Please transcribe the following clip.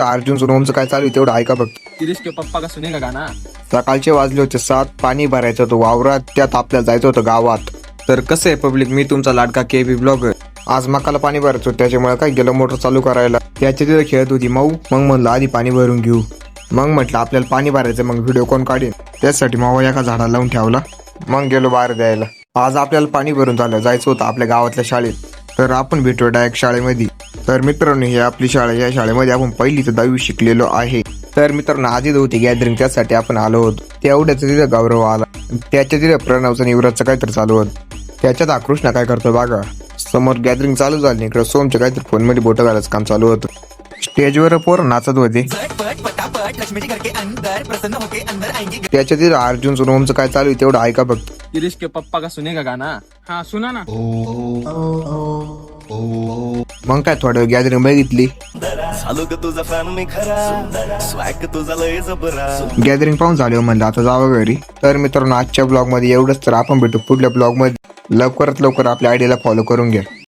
अर्जुन सोनवंचं काय चालू आहे तेवढं ऐका फक्त. गिरीश के पप्पा का सुनेगा गाना सकाळचे वाजले होते सात पाणी भरायचं होतं वावरात त्यात आपल्याला जायचं होतं गावात. तर कसं आहे पब्लिक मी तुमचा लाडका के बी ब्लॉगर. आज मकाला पाणी भरायचं होतं त्याच्यामुळे काय गेलं मोटर चालू करायला. त्याच्या तिथे खेळत होती मऊ मग म्हणलं आधी पाणी भरून घेऊ. मग म्हटलं आपल्याला पाणी भरायचं मग व्हिडिओ कोण काढेन? त्यासाठी मावा एका झाडाला लावून ठेवला. मग गेलो बाहेर द्यायला. आज आपल्याला पाणी भरून झालं जायचं होतं आपल्या गावातल्या शाळेत. तर आपण भेटू डायरेक्ट शाळेमध्ये. तर मित्रांनो ही आपली शाळा या शाळेमध्ये आपण पहिली ते दहावी शिकलेलो आहे. तर मित्रांनो आधीच होती गॅदरिंग त्यासाठी आपण आलो होतो. तेवढ्याच तिथे गौरव आला. त्याच्या तिथे प्रणवचं निवृत्तचं काहीतरी चालू होतं. त्याच्यात हा कृष्णा काय करतो बघा. समोर गॅदरिंग चालू झाली इकडे सोमच्या काहीतरी फोनमध्ये बोटं घालायचं काम चालू होतं. स्टेजवर पोर नाचत होते. झटपट पटापट लक्ष्मी जी घर के अंदर प्रसन्न होके अंदर आएंगे त्याच्या तिथे अर्जुन सोनवंचं काय चालू आहे तेवढं ऐका फक्त. गिरीश के पप्पा का सुनेगा गाना हाँ सुना ना. मग काय थोड्या वेळ गॅदरिंग बघितली गॅदरिंग पाहून झाले म्हणलं आता जावं घरी. तर मित्रांनो आजच्या ब्लॉगमध्ये एवढंच तर आपण भेटू पुढल्या ब्लॉगमध्ये. लवकरात लवकर आपल्या आयडीला फॉलो करून घ्या.